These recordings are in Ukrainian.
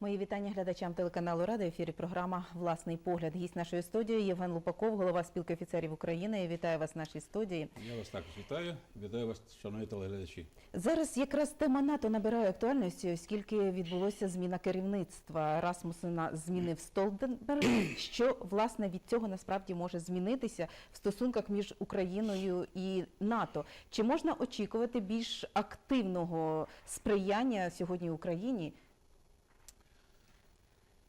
Мої вітання глядачам телеканалу Рада. В ефірі програма Власний погляд. Гість нашої студії Євген Лупаков, голова спілки офіцерів України. Я вітаю вас в нашій студії. Я вас також вітаю. Вітаю вас, шановні телеглядачі. Зараз якраз тема НАТО набирає актуальності, оскільки відбулося зміна керівництва. Расмусена змінив Столтенберг. Що власне від цього насправді може змінитися в стосунках між Україною і НАТО? Чи можна очікувати більш активного сприяння сьогодні Україні?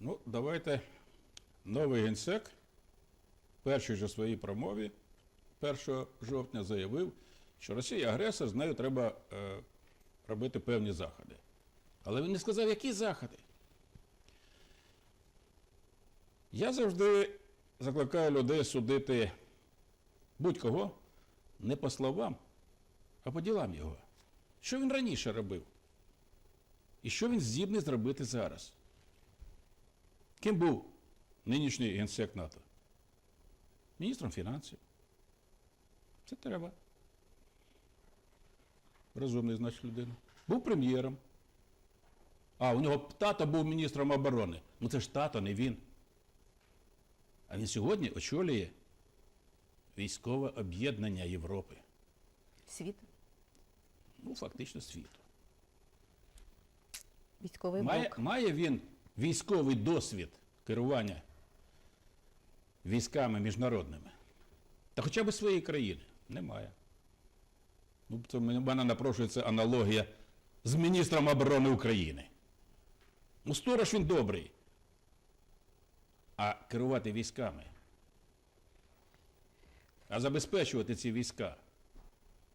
Ну, давайте. Новий генсек в першій же своїй промові 1 жовтня заявив, що Росія агресор, з нею треба е, робити певні заходи. Але він не сказав, які заходи. Я завжди закликаю людей судити будь-кого не по словам, а по ділам його. Що він раніше робив? І що він здібний зробити зараз? Ким був нинішній генсек НАТО? Міністром фінансів. Це треба. Розумний, значить, людина. Був прем'єром. А, у нього тато був міністром оборони. Ну це ж тато, не він. А він сьогодні очолює військове об'єднання Європи. Світ, Ну, фактично світу. військовий Має, блок. має він військовий досвід керування військами міжнародними? Та хоча б своєї країни. Немає. Ну, це в мене напрошується аналогія з міністром оборони України. Ну, сторож він добрий. А керувати військами. А забезпечувати ці війська.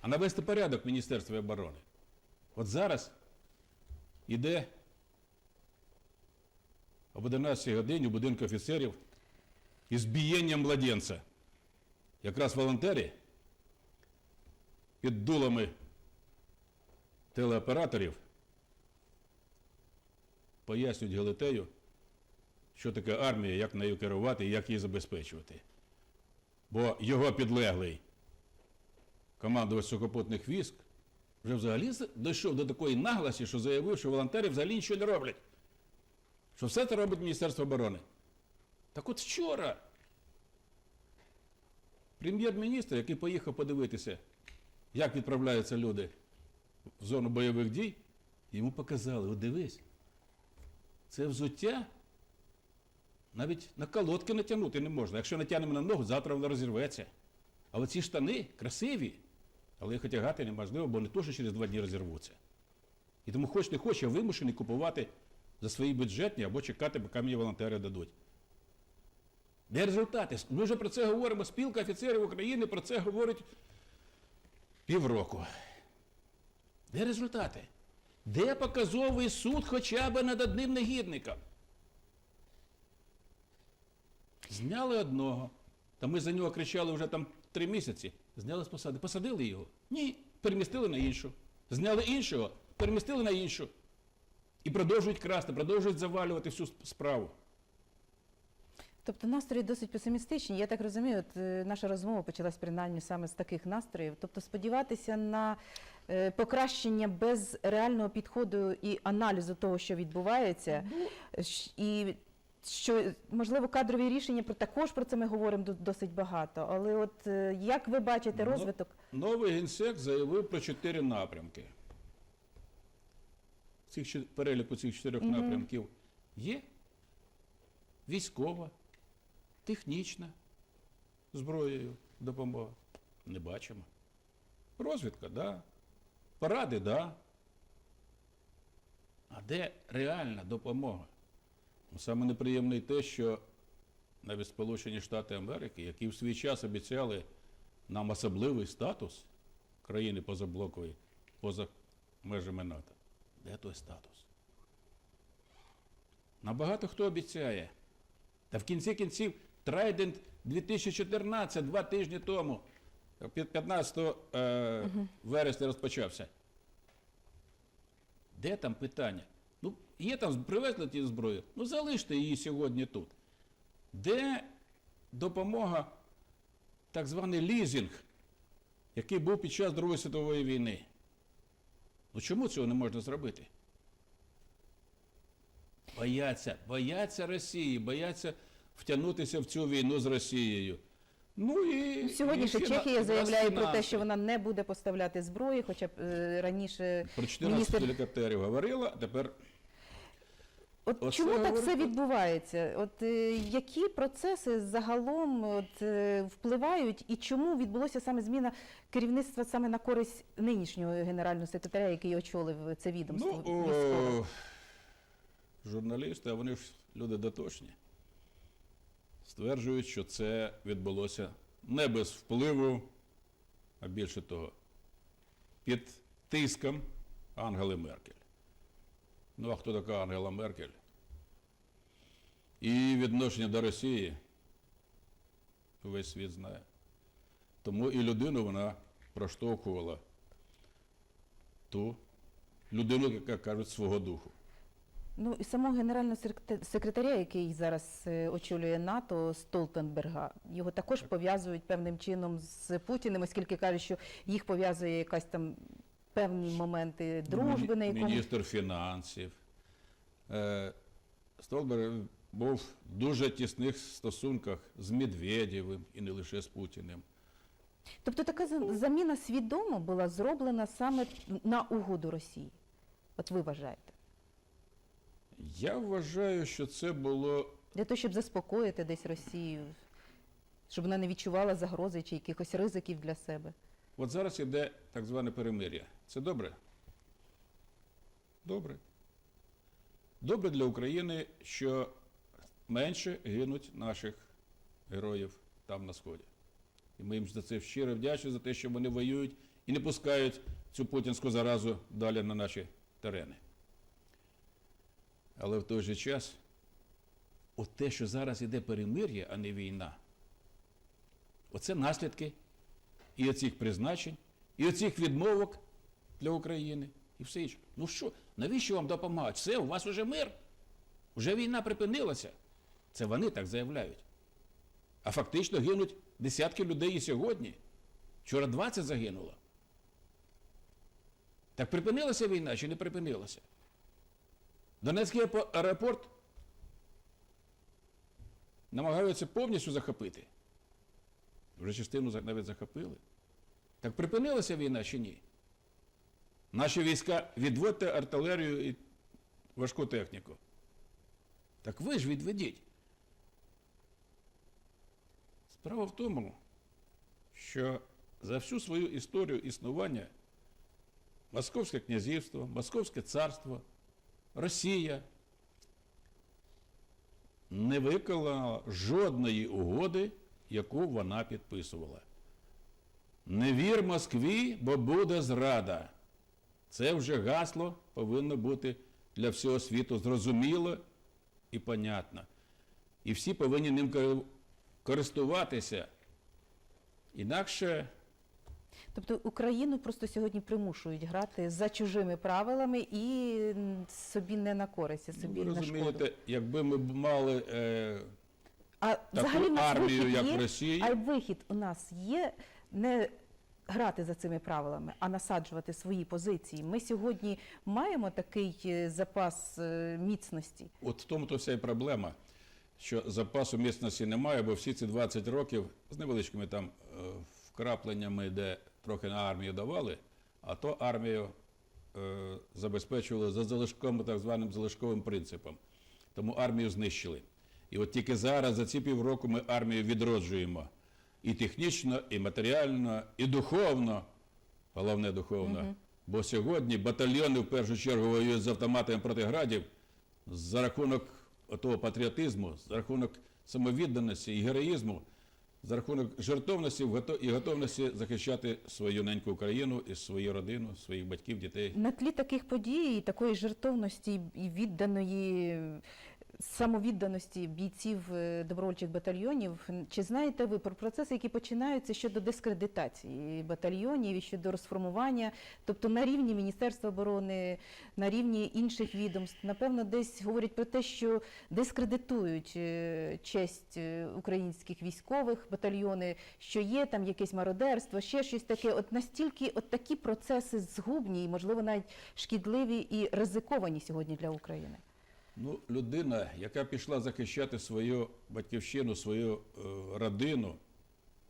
А навести порядок в Міністерстві оборони. От зараз іде об 11 годині у будинку офіцерів із бієнням младенця. Якраз волонтери під дулами телеоператорів пояснюють Галитею, що таке армія, як нею керувати і як її забезпечувати. Бо його підлеглий командувач сухопутних військ вже взагалі дійшов до такої наглості, що заявив, що волонтери взагалі нічого не роблять. Що все це робить Міністерство оборони. Так от вчора прем'єр-міністр, який поїхав подивитися, як відправляються люди в зону бойових дій, йому показали, от дивись, це взуття навіть на колодки натягнути не можна. Якщо натягнемо на ногу, завтра воно розірветься. Але ці штани красиві, але їх одягати неможливо, бо вони теж через два дні розірвуться. І тому хоч не хоч, я вимушений купувати за свої бюджетні або чекати, поки мені волонтери дадуть. Де результати? Ми вже про це говоримо. Спілка офіцерів України про це говорить півроку. Де результати? Де показовий суд хоча б над одним негідником? Зняли одного. Та ми за нього кричали вже там три місяці. Зняли з посади. Посадили його? Ні. Перемістили на іншу. Зняли іншого, перемістили на іншу. І продовжують красти, продовжують завалювати всю справу. Тобто настрої досить песимістичні. Я так розумію, от е, наша розмова почалась принаймні саме з таких настроїв. Тобто сподіватися на е, покращення без реального підходу і аналізу того, що відбувається, щ- і що можливо кадрові рішення про також про це ми говоримо до- досить багато. Але от е, як ви бачите Ну, розвиток? Новий генсек заявив про чотири напрямки. Цих переліку цих чотирьох напрямків є військова, технічна зброєю допомога. Не бачимо. Розвідка, да. Поради, да. А де реальна допомога? Ну, Саме неприємне те, що навіть Сполучені Штати Америки, які в свій час обіцяли нам особливий статус країни позаблокової, поза межами НАТО. Де той статус? Набагато хто обіцяє. Та в кінці кінців Трайдент 2014, два тижні тому, 15 е, вересня розпочався. Де там питання? Ну, є там, привезли ті зброю, ну залиште її сьогодні тут. Де допомога, так званий лізинг, який був під час Другої світової війни? Ну чому цього не можна зробити? бояться, бояться Росії, бояться втягнутися в цю війну з Росією. Ну і Сьогодні і ще Чехія заявляє про те, що вона не буде поставляти зброї, хоча б е, раніше про 14 міністр гелікоптерів говорила, тепер От Оце чому так все відбувається? От е, які процеси загалом от, е, впливають, і чому відбулося саме зміна керівництва саме на користь нинішнього генерального секретаря, який очолив це відомство? ну, військове? о, журналісти, а вони ж люди дотошні, стверджують, що це відбулося не без впливу, а більше того, під тиском Ангели Меркель. Ну, а хто така Ангела Меркель? І відношення до Росії весь світ знає. Тому і людину вона проштовхувала ту людину, яка кажуть, свого духу. Ну і самого генерального секретаря, який зараз е, очолює НАТО, Столтенберга, його також пов'язують певним чином з Путіним, оскільки кажуть, що їх пов'язує якась там певні моменти дружби, на якому Міністр фінансів. Е, Столберг був в дуже тісних стосунках з Медведєвим і не лише з Путіним. Тобто така заміна свідомо була зроблена саме на угоду Росії. От ви вважаєте? Я вважаю, що це було Для того, щоб заспокоїти десь Росію, щоб вона не відчувала загрози чи якихось ризиків для себе. От зараз іде так зване перемир'я. Це добре? Добре. Добре для України, що менше гинуть наших героїв там на Сході. І ми їм за це щиро вдячні за те, що вони воюють і не пускають цю путінську заразу далі на наші терени. Але в той же час, от те, що зараз іде перемир'я, а не війна, оце наслідки і оцих призначень, і оцих відмовок для України, і все інше. Ну що, навіщо вам допомагати? Все, у вас вже мир, вже війна припинилася. Це вони так заявляють. А фактично гинуть десятки людей і сьогодні. Вчора 20 загинуло. Так припинилася війна чи не припинилася? Донецький аеропорт намагаються повністю захопити. Вже частину навіть захопили. Так припинилася війна чи ні? Наші війська відводьте артилерію і важку техніку. Так ви ж відведіть. Справа в тому, що за всю свою історію існування Московське князівство, Московське царство, Росія не виконала жодної угоди, яку вона підписувала. Не вір Москві, бо буде зрада. Це вже гасло повинно бути для всього світу зрозуміло і понятно. І всі повинні ним користуватися. Інакше Тобто Україну просто сьогодні примушують грати за чужими правилами і собі не на користь, а ну, собі ви на шкоду. розумієте, якби ми мали е, А взагалі в нас армію, вихід як є, в Росії. а й вихід у нас є не грати за цими правилами, а насаджувати свої позиції. Ми сьогодні маємо такий е, запас е, міцності. От в тому то вся і проблема, що запасу міцності немає, бо всі ці 20 років з невеличкими там е, вкрапленнями, де трохи на армію давали, а то армію е, забезпечували за залишком, так званим залишковим принципом. Тому армію знищили. І от тільки зараз, за ці півроку, ми армію відроджуємо і технічно, і матеріально, і духовно, головне духовно. Бо сьогодні батальйони в першу чергу воюють з автоматами проти градів за рахунок того патріотизму, за рахунок самовідданості і героїзму, за рахунок жертовності і готовності захищати свою неньку Україну і свою родину, своїх батьків, дітей. На тлі таких подій, і такої жертовності і відданої самовідданості бійців е, добровольчих батальйонів, чи знаєте ви про процеси, які починаються щодо дискредитації батальйонів і щодо розформування, тобто на рівні Міністерства оборони, на рівні інших відомств, напевно, десь говорять про те, що дискредитують е, честь е, українських військових батальйони, що є там якесь мародерство, ще щось таке. От настільки от такі процеси згубні і, можливо, навіть шкідливі і ризиковані сьогодні для України. Ну, людина, яка пішла захищати свою батьківщину, свою е, родину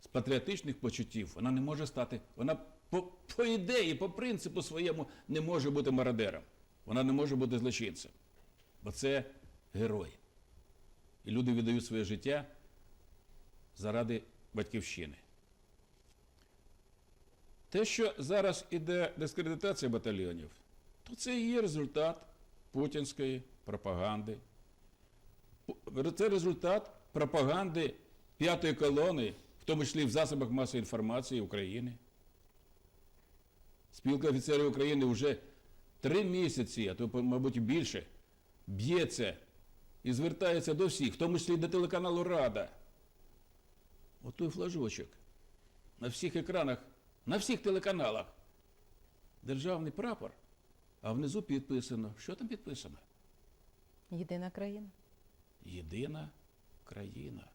з патріотичних почуттів, вона не може стати, вона по, по ідеї, по принципу своєму не може бути мародером. Вона не може бути злочинцем. Бо це герой. І люди віддають своє життя заради батьківщини. Те, що зараз іде дискредитація батальйонів, то це і є результат путінської пропаганди. Це результат пропаганди п'ятої колони, в тому числі в засобах масової інформації України. Спілка офіцерів України вже три місяці, а то, мабуть, більше, б'ється і звертається до всіх, в тому числі до телеканалу Рада. Отой флажочок на всіх екранах, на всіх телеканалах. Державний прапор, а внизу підписано. Що там підписано? Єдина країна. Єдина країна.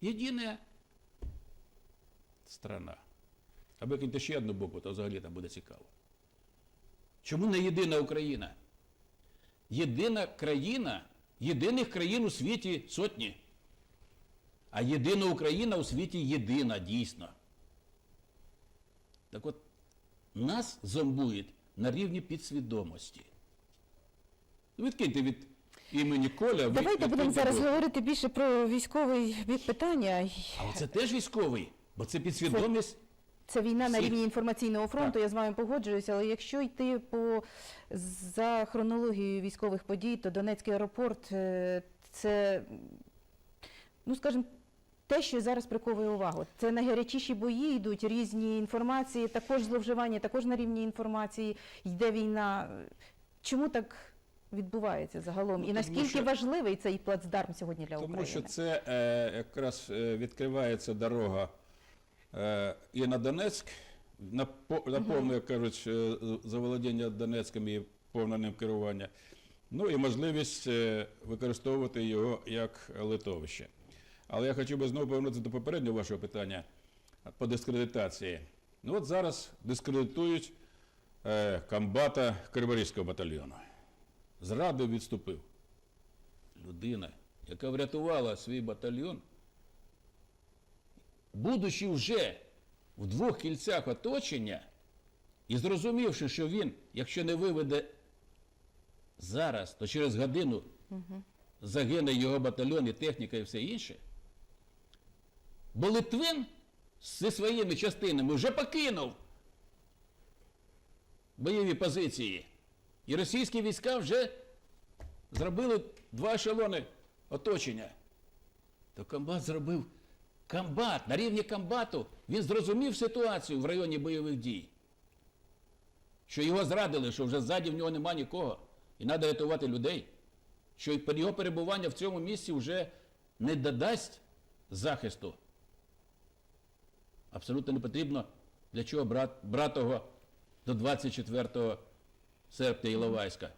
Єдина страна. А викиньте ще одну букву, то взагалі там буде цікаво. Чому не єдина Україна? Єдина країна, єдиних країн у світі сотні. А єдина Україна у світі єдина, дійсно. Так от, нас зомбують на рівні підсвідомості. Відкиньте від імені Коля. Давайте будемо зараз говорити більше про військовий бік питання. А оце теж військовий, бо це підсвідомість. Це війна на рівні інформаційного фронту, Так. я з вами погоджуюся, але якщо йти по за хронологією військових подій, то Донецький аеропорт е, це, ну скажімо, те, що зараз приковує увагу. Це найгарячіші бої йдуть, різні інформації, також зловживання, також на рівні інформації йде війна. Чому так відбувається загалом? І наскільки що- важливий цей плацдарм сьогодні для Тому України? що це е, якраз е, відкривається дорога е, і на Донецьк, на, на повне, як кажуть, е, заволодіння Донецьким і повне ним керування. Ну і можливість е, використовувати його як литовище. Але я хотів би знову повернутися до попереднього вашого питання по дискредитації. Ну от зараз дискредитують е, комбата Криворізького батальйону. Зрадив відступив. Людина, яка врятувала свій батальйон, будучи вже в двох кільцях оточення, і зрозумівши, що він, якщо не виведе зараз, то через годину загине його батальйон і техніка і все інше. Бо Литвин зі своїми частинами вже покинув бойові позиції. І російські війська вже зробили два ешелони оточення. То комбат зробив комбат на рівні комбату. Він зрозумів ситуацію в районі бойових дій. Що його зрадили, що вже ззаді в нього нема нікого. І треба рятувати людей. Що його перебування в цьому місці вже не додасть захисту. Абсолютно не потрібно для чого брат, брати його до 24 серпня Іловайська.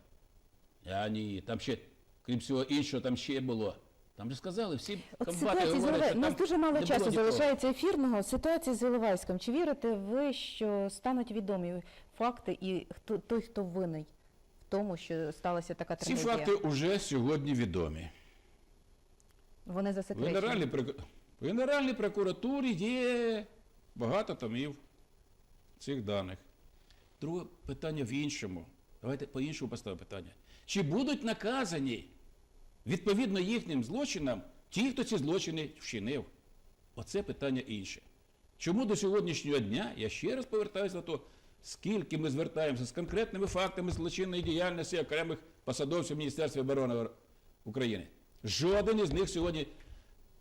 А ні, там ще, крім всього іншого, там ще було. Там же сказали, всі От комбати ситуація з говорять, що У нас дуже мало не було часу нікого. залишається ефірного. Ситуація з Іловайськом. Чи вірите ви, що стануть відомі факти і хто той, хто винний в тому, що сталася така Ці трагедія? факти вже сьогодні відомі. Вони В засекречені. Генеральній, в Генеральній прокуратурі є багато томів цих даних. Друге питання в іншому. Давайте по-іншому поставимо питання. Чи будуть наказані відповідно їхнім злочинам ті, хто ці злочини вчинив? Оце питання інше. Чому до сьогоднішнього дня, я ще раз повертаюся до того, скільки ми звертаємося з конкретними фактами злочинної діяльності окремих посадовців Міністерства оборони України. Жоден із них сьогодні,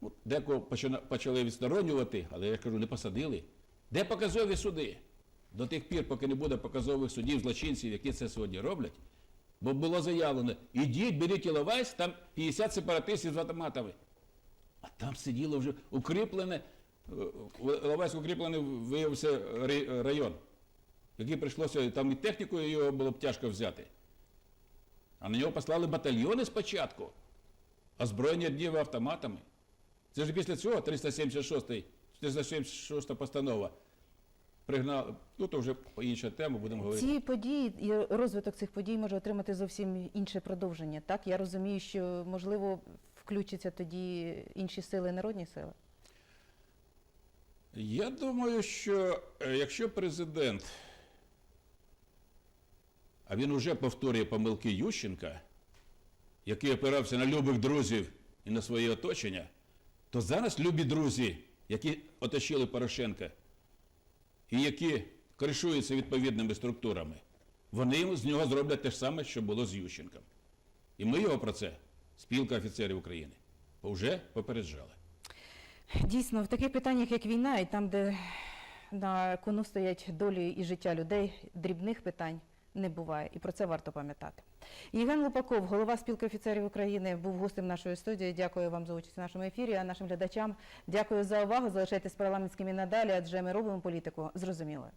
ну, декого почали відсторонювати, але я кажу, не посадили. Де показові суди? До тих пір, поки не буде показових судів злочинців, які це сьогодні роблять, бо було заявлено, ідіть, беріть Іловайськ, там 50 сепаратистів з автоматами. А там сиділо вже укріплене, е, Іловайськ укріплений виявився район, який прийшлося, там і технікою його було б тяжко взяти. А на нього послали батальйони спочатку, озброєні одніми автоматами. Це ж після цього 376 376 постанова пригнали. Ну то вже інша тема будемо говорити. Ці події і розвиток цих подій може отримати зовсім інше продовження. Так я розумію, що можливо включаться тоді інші сили, народні сили. Я думаю, що е, якщо президент, а він уже повторює помилки Ющенка, який опирався на любих друзів і на своє оточення, то зараз любі друзі, які оточили Порошенка і які кришуються відповідними структурами, вони з нього зроблять те ж саме, що було з Ющенком. І ми його про це, спілка офіцерів України, вже попереджали. Дійсно, в таких питаннях, як війна, і там, де на кону стоять долі і життя людей, дрібних питань не буває. І про це варто пам'ятати. Євген Лупаков, голова спілки офіцерів України, був гостем нашої студії. Дякую вам за участь у нашому ефірі. А нашим глядачам дякую за увагу. Залишайтесь парламентськими надалі, адже ми робимо політику зрозумілою.